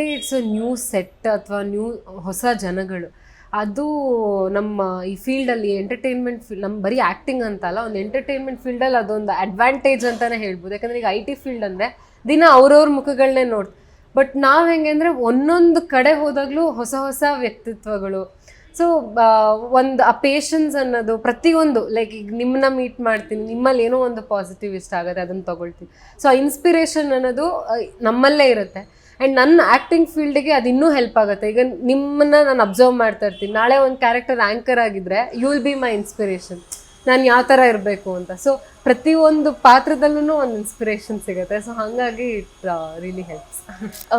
Day it's a new set ಅಥವಾ new ಹೊಸ ಜನಗಳು. ಅದು ನಮ್ಮ ಈ ಫೀಲ್ಡಲ್ಲಿ ಎಂಟರ್ಟೈನ್ಮೆಂಟ್ ಫೀಲ್ಡ್ ನಮ್ಮ ಬರೀ ಆ್ಯಕ್ಟಿಂಗ್ ಅಂತಲ್ಲ, ಒಂದು ಎಂಟರ್ಟೈನ್ಮೆಂಟ್ ಫೀಲ್ಡಲ್ಲಿ ಅದೊಂದು ಅಡ್ವಾಂಟೇಜ್ ಅಂತಲೇ ಹೇಳ್ಬೋದು. ಯಾಕಂದರೆ ಈಗ ಐ ಟಿ ಫೀಲ್ಡ್ ಅಂದರೆ ದಿನ ಅವ್ರವ್ರ ಮುಖಗಳನ್ನೇ ನೋಡಿ, ಬಟ್ ನಾವು ಹೆಂಗೆ ಅಂದರೆ ಒಂದೊಂದು ಕಡೆ ಹೋದಾಗಲೂ ಹೊಸ ಹೊಸ ವ್ಯಕ್ತಿತ್ವಗಳು. ಸೊ ಒಂದು, ಆ ಪೇಷನ್ಸ್ ಅನ್ನೋದು ಪ್ರತಿಯೊಂದು ಲೈಕ್ ಈಗ ನಿಮ್ಮನ್ನ ಮೀಟ್ ಮಾಡ್ತೀನಿ, ನಿಮ್ಮಲ್ಲಿ ಏನೋ ಒಂದು ಪಾಸಿಟಿವ್ ಇಷ್ಟ ಆಗುತ್ತೆ, ಅದನ್ನು ತಗೊಳ್ತೀನಿ. ಸೊ ಆ ಇನ್ಸ್ಪಿರೇಷನ್ ಅನ್ನೋದು ನಮ್ಮಲ್ಲೇ ಇರುತ್ತೆ. ಆ್ಯಂಡ್ ನನ್ನ ಆ್ಯಕ್ಟಿಂಗ್ ಫೀಲ್ಡಿಗೆ ಅದು ಇನ್ನೂ ಹೆಲ್ಪ್ ಆಗುತ್ತೆ. ಈಗ ನಿಮ್ಮನ್ನ ನಾನು ಅಬ್ಸರ್ವ್ ಮಾಡ್ತಾ ಇರ್ತೀನಿ. ನಾಳೆ ಒಂದು ಕ್ಯಾರೆಕ್ಟರ್ ಆ್ಯಂಕರ್ ಆಗಿದ್ರೆ you will be my inspiration ನಾನು ಯಾವ ಥರ ಇರಬೇಕು ಅಂತ. ಸೊ ಪ್ರತಿಯೊಂದು ಪಾತ್ರದಲ್ಲೂ ಒಂದು ಇನ್ಸ್ಪಿರೇಷನ್ ಸಿಗುತ್ತೆ. ಸೊ ಹಾಗಾಗಿ it really helps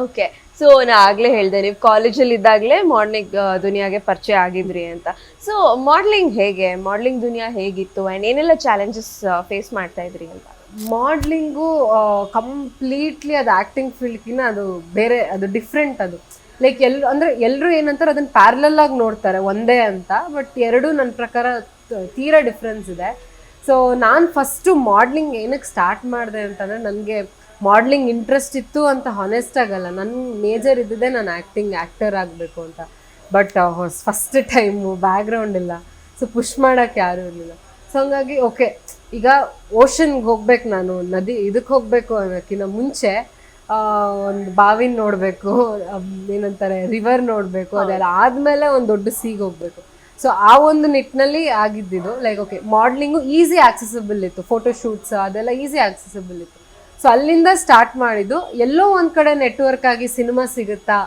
okay so ನಾ ಆಗಲೇ ಹೇಳಿದೆ, ನೀವು ಕಾಲೇಜಲ್ಲಿ ಇದ್ದಾಗಲೇ ಮಾರ್ನಿಂಗ್ ದುನಿಯಾಗೆ ಪರಿಚಯ ಆಗಿದ್ರಿ ಅಂತ. ಸೊ ಮಾಡ್ಲಿಂಗ್ ಹೇಗೆ? ಮಾಡ್ಲಿಂಗ್ ದುನಿಯಾ ಹೇಗಿತ್ತು? ಆ್ಯಂಡ್ ಏನೆಲ್ಲ ಚಾಲೆಂಜಸ್ ಫೇಸ್ ಮಾಡ್ತಾ ಇದ್ರಿ ಅಂತ? ಮಾಡ್ಲಿಂಗು ಕಂಪ್ಲೀಟ್ಲಿ ಅದು ಆ್ಯಕ್ಟಿಂಗ್ ಫೀಲ್ಡ್ಗಿನ್ನ ಅದು ಬೇರೆ, ಅದು ಡಿಫ್ರೆಂಟ್ ಅದು. ಲೈಕ್ ಎಲ್, ಅಂದರೆ ಎಲ್ಲರೂ ಏನಂತಾರೆ ಅದನ್ನು ಪ್ಯಾರಲಲ್ ಆಗಿ ನೋಡ್ತಾರೆ, ಒಂದೇ ಅಂತ. ಬಟ್ ಎರಡೂ ನನ್ನ ಪ್ರಕಾರ ತೀರಾ ಡಿಫ್ರೆನ್ಸ್ ಇದೆ. ಸೊ ನಾನು ಫಸ್ಟು ಮಾಡ್ಲಿಂಗ್ ಏನಕ್ಕೆ ಸ್ಟಾರ್ಟ್ ಮಾಡಿದೆ ಅಂತಂದರೆ ನನಗೆ ಮಾಡ್ಲಿಂಗ್ ಇಂಟ್ರೆಸ್ಟ್ ಇತ್ತು ಅಂತ ಹಾನೆಸ್ಟ್ ಆಗಲ್ಲ. ನನ್ನ ಮೇಜರ್ ಇದ್ದಿದ್ದೆ ನಾನು ಆ್ಯಕ್ಟಿಂಗ್ ಆ್ಯಕ್ಟರ್ ಆಗಬೇಕು ಅಂತ. ಬಟ್ ಫಸ್ಟ್ ಟೈಮು ಬ್ಯಾಕ್ಗ್ರೌಂಡ್ ಇಲ್ಲ. ಸೊ ಪುಷ್ ಮಾಡೋಕ್ಕೆ ಯಾರೂ ಇರಲಿಲ್ಲ. ಸೊ ಹಂಗಾಗಿ ಓಕೆ ಈಗ ಓಷನ್ಗೆ ಹೋಗ್ಬೇಕು ನಾನು ನದಿ ಇದಕ್ಕೆ ಹೋಗಬೇಕು ಅನ್ನೋಕ್ಕಿಂತ ಮುಂಚೆ ಒಂದು ಬಾವಿನ ನೋಡಬೇಕು ಏನಂತಾರೆ ರಿವರ್ ನೋಡಬೇಕು ಅದೆಲ್ಲ ಆದಮೇಲೆ ಒಂದು ದೊಡ್ಡ ಸೀಗೆ ಹೋಗಬೇಕು. ಸೊ ಆ ಒಂದು ನಿಟ್ಟಿನಲ್ಲಿ ಆಗಿದ್ದಿದ್ದು like okay modelling easy accessible ಇತ್ತು ಫೋಟೋ ಶೂಟ್ಸ್ ಅದೆಲ್ಲ ಈಸಿ ಆಕ್ಸೆಸಿಬಲ್ ಇತ್ತು. ಸೊ ಅಲ್ಲಿಂದ ಸ್ಟಾರ್ಟ್ ಮಾಡಿದ್ದು ಎಲ್ಲೋ ಒಂದು ಕಡೆ ನೆಟ್ವರ್ಕ್ ಆಗಿ ಸಿನಿಮಾ ಸಿಗುತ್ತಾ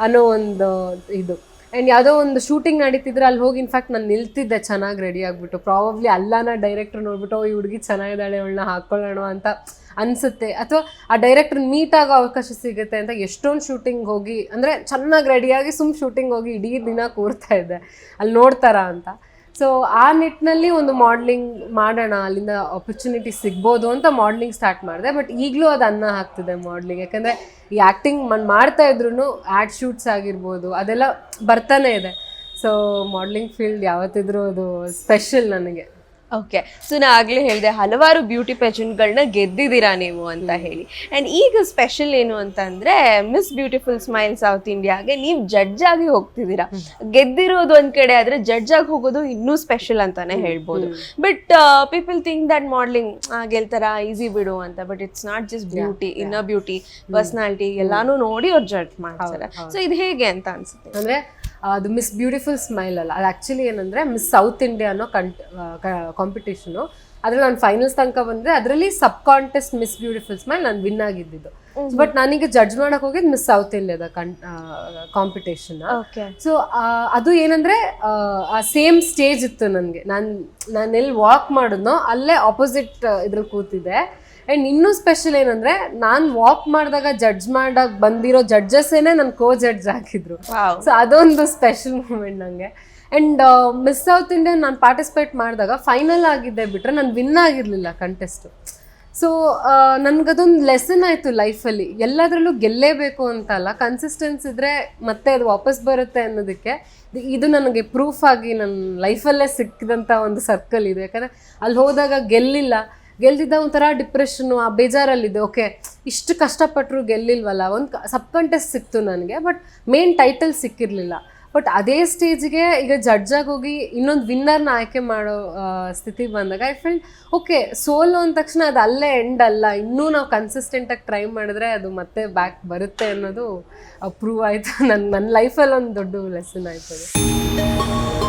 ಅನ್ನೋ ಒಂದು ಇದು. ಆ್ಯಂಡ್ ಯಾವುದೋ ಒಂದು ಶೂಟಿಂಗ್ ನಡೀತಿದ್ರೆ ಅಲ್ಲಿ ಹೋಗಿ ಇನ್ಫ್ಯಾಕ್ಟ್ ನಾನು ನಿಲ್ತಿದ್ದೆ, ಚೆನ್ನಾಗಿ ರೆಡಿ ಆಗಿಬಿಟ್ಟು. ಪ್ರಾಬಬ್ಲಿ ಅಲ್ಲನ ಡೈರೆಕ್ಟರ್ ನೋಡ್ಬಿಟ್ಟು ಈ ಹುಡುಗಿ ಚೆನ್ನಾಗಿದ್ದಾಳೆ, ಅವಳನ್ನ ಹಾಕೊಳ್ಳೋಣ ಅಂತ ಅನಿಸುತ್ತೆ. ಅಥವಾ ಆ ಡೈರೆಕ್ಟ್ರ್ ಮೀಟ್ ಆಗೋ ಅವಕಾಶ ಸಿಗುತ್ತೆ ಅಂತ ಎಷ್ಟೊಂದು ಶೂಟಿಂಗ್ ಹೋಗಿ, ಅಂದರೆ ಚೆನ್ನಾಗಿ ರೆಡಿಯಾಗಿ ಸುಮ್ ಶೂಟಿಂಗ್ ಹೋಗಿ ಇಡೀ ದಿನ ಕೂರ್ತಾ ಇದ್ದೆ ಅಲ್ಲಿ ನೋಡ್ತಾರಾ ಅಂತ. ಸೊ ಆ ನಿಟ್ಟಿನಲ್ಲಿ ಒಂದು ಮಾಡ್ಲಿಂಗ್ ಮಾಡೋಣ, ಅಲ್ಲಿಂದ ಆಪರ್ಚುನಿಟಿ ಸಿಗ್ಬೋದು ಅಂತ ಮಾಡ್ಲಿಂಗ್ ಸ್ಟಾರ್ಟ್ ಮಾಡಿದೆ. ಬಟ್ ಈಗಲೂ ಅದು ಅನ್ನ ಹಾಕ್ತಿದೆ ಮಾಡ್ಲಿಂಗ್ ಯಾಕಂದರೆ ಈ ಆ್ಯಕ್ಟಿಂಗ್ ಮನ್ ಮಾಡ್ತಾ ಇದ್ರು ಆ್ಯಡ್ ಶೂಟ್ಸ್ ಆಗಿರ್ಬೋದು, ಅದೆಲ್ಲ ಬರ್ತಾನೆ ಇದೆ. ಸೊ ಮಾಡ್ಲಿಂಗ್ ಫೀಲ್ಡ್ ಯಾವತ್ತಿದ್ರೂ ಅದು ಸ್ಪೆಷಲ್ ನನಗೆ. ಓಕೆ ಸೊ ನಾ ಆಗಲೇ ಹೇಳಿದೆ ಹಲವಾರು ಬ್ಯೂಟಿ ಪೆಜೆಂಟ್ಗಳನ್ನ ಗೆದ್ದಿದ್ದೀರಾ ನೀವು ಅಂತ ಹೇಳಿ. ಆ್ಯಂಡ್ ಈಗ ಸ್ಪೆಷಲ್ ಏನು ಅಂತಂದ್ರೆ ಮಿಸ್ ಬ್ಯೂಟಿಫುಲ್ ಸ್ಮೈಲ್ ಸೌತ್ ಇಂಡಿಯಾಗೆ ನೀವು ಜಡ್ಜ್ ಆಗಿ ಹೋಗ್ತಿದ್ದೀರಾ. ಗೆದ್ದಿರೋದು ಒಂದು ಕಡೆ ಆದ್ರೆ ಜಡ್ಜ್ ಆಗಿ ಹೋಗೋದು ಇನ್ನೂ ಸ್ಪೆಷಲ್ ಅಂತಾನೆ ಹೇಳ್ಬೋದು. But people think that modelling ಗೆಲ್ತಾರ easy ಬಿಡು ಅಂತ but it's not just beauty inner beauty personality ಎಲ್ಲಾನು ನೋಡಿ ಅವ್ರು ಜಡ್ಜ್ ಮಾಡ್ತಾರೆ. ಸೊ ಇದು ಹೇಗೆ ಅಂತ ಅನ್ಸುತ್ತೆ? ಅಂದರೆ ಅದು ಮಿಸ್ ಬ್ಯೂಟಿಫುಲ್ ಸ್ಮೈಲ್ ಅಲ್ಲ. ಅದು ಆ್ಯಕ್ಚುಲಿ ಏನಂದರೆ ಮಿಸ್ ಸೌತ್ ಇಂಡಿಯಾ ಅನ್ನೋ ಕಂಟ್ ಕಾಂಪಿಟೇಷನು ಅದ್ರಲ್ಲಿ ನಾನು ಫೈನಲ್ಸ್ ತನಕ ಬಂದರೆ ಅದರಲ್ಲಿ sub contest Miss beautiful smile ನಾನು ವಿನ್ ಆಗಿದ್ದಿದ್ದು. ಬಟ್ ನಾನೀಗ ಜಡ್ಜ್ ಮಾಡೋಕೆ ಹೋಗಿದ್ದು ಮಿಸ್ ಸೌತ್ ಇಂಡಿಯಾದ ಕನ್ ಕಾಂಪಿಟೇಷನ್ ಓಕೆ ಸೊ ಅದು ಏನಂದ್ರೆ ಆ, ಆ ಸೇಮ್ ಸ್ಟೇಜ್ ಇತ್ತು ನನಗೆ. ನಾನು ನಾನು ಎಲ್ಲಿ ವಾಕ್ ಮಾಡಿದ್ನೋ ಅಲ್ಲೇ ಆಪೋಸಿಟ್ ಇದ್ರಲ್ಲಿ ಕೂತಿದ್ದೆ. ಆ್ಯಂಡ್ ಇನ್ನೂ ಸ್ಪೆಷಲ್ ಏನಂದ್ರೆ ನಾನು ವಾಕ್ ಮಾಡಿದಾಗ ಜಡ್ಜ್ ಮಾಡಾಗ ಬಂದಿರೋ ಜಡ್ಜಸ್ಸೇನೆ ನನ್ನ ಕೋ ಜಡ್ಜ್ ಹಾಕಿದ್ರು ಸೊ ಅದೊಂದು ಸ್ಪೆಷಲ್ ಮೂಮೆಂಟ್ ನನಗೆ ಆ್ಯಂಡ್ ಮಿಸ್ ಸೌತ್ ಇಂಡಿಯನ್ ನಾನು ಪಾರ್ಟಿಸಿಪೇಟ್ ಮಾಡಿದಾಗ ಫೈನಲ್ ಆಗಿದ್ದೆ ಬಿಟ್ಟರೆ ನಾನು ವಿನ್ ಆಗಿರಲಿಲ್ಲ ಕಂಟೆಸ್ಟು ಸೊ ನನಗದೊಂದು ಲೆಸನ್ ಆಯಿತು ಲೈಫಲ್ಲಿ ಎಲ್ಲದರಲ್ಲೂ ಗೆಲ್ಲೇಬೇಕು ಅಂತ ಅಲ್ಲ ಕನ್ಸಿಸ್ಟೆನ್ಸ್ ಇದ್ದರೆ ಮತ್ತೆ ಅದು ವಾಪಸ್ ಬರುತ್ತೆ ಅನ್ನೋದಕ್ಕೆ ಇದು- ಇದು ನನಗೆ ಪ್ರೂಫ್ ಆಗಿ ನನ್ನ ಲೈಫಲ್ಲೇ ಸಿಕ್ಕಿದಂಥ ಒಂದು ಸರ್ಕಲ್ ಇದೆ. ಯಾಕಂದರೆ ಅಲ್ಲಿ ಹೋದಾಗ ಗೆಲ್ಲಿಲ್ಲ. ಗೆಲ್ದಿದ್ದ ಒಂಥರ ಡಿಪ್ರೆಷನ್ನು ಆ ಬೇಜಾರಲ್ಲಿದೆ ಓಕೆ ಇಷ್ಟು ಕಷ್ಟಪಟ್ಟರು ಗೆಲ್ಲಿಲ್ವಲ್ಲ? ಒಂದು ಸಬ್ ಕಂಟೆಸ್ಟ್ ಸಿಕ್ತು ನನಗೆ ಬಟ್ ಮೇನ್ ಟೈಟಲ್ ಸಿಕ್ಕಿರಲಿಲ್ಲ. ಬಟ್ ಅದೇ ಸ್ಟೇಜ್ಗೆ ಈಗ ಜಡ್ಜಾಗಿ ಹೋಗಿ ಇನ್ನೊಂದು ವಿನ್ನರ್ನ ಆಯ್ಕೆ ಮಾಡೋ ಸ್ಥಿತಿ ಬಂದಾಗ ಐ ಫೀಲ್ ಓಕೆ ಸೋಲು ಅಂದ ತಕ್ಷಣ ಅದು ಅಲ್ಲೇ ಎಂಡ್ ಅಲ್ಲ. ಇನ್ನೂ ನಾವು ಕನ್ಸಿಸ್ಟೆಂಟಾಗಿ ಟ್ರೈ ಮಾಡಿದ್ರೆ ಅದು ಮತ್ತೆ ಬ್ಯಾಕ್ ಬರುತ್ತೆ ಅನ್ನೋದು ಪ್ರೂವ್ ಆಯಿತು. ನನ್ನ ನನ್ನ ಲೈಫಲ್ಲಿ ಒಂದು ದೊಡ್ಡ ಲೆಸನ್ ಆಯ್ತು ಅದು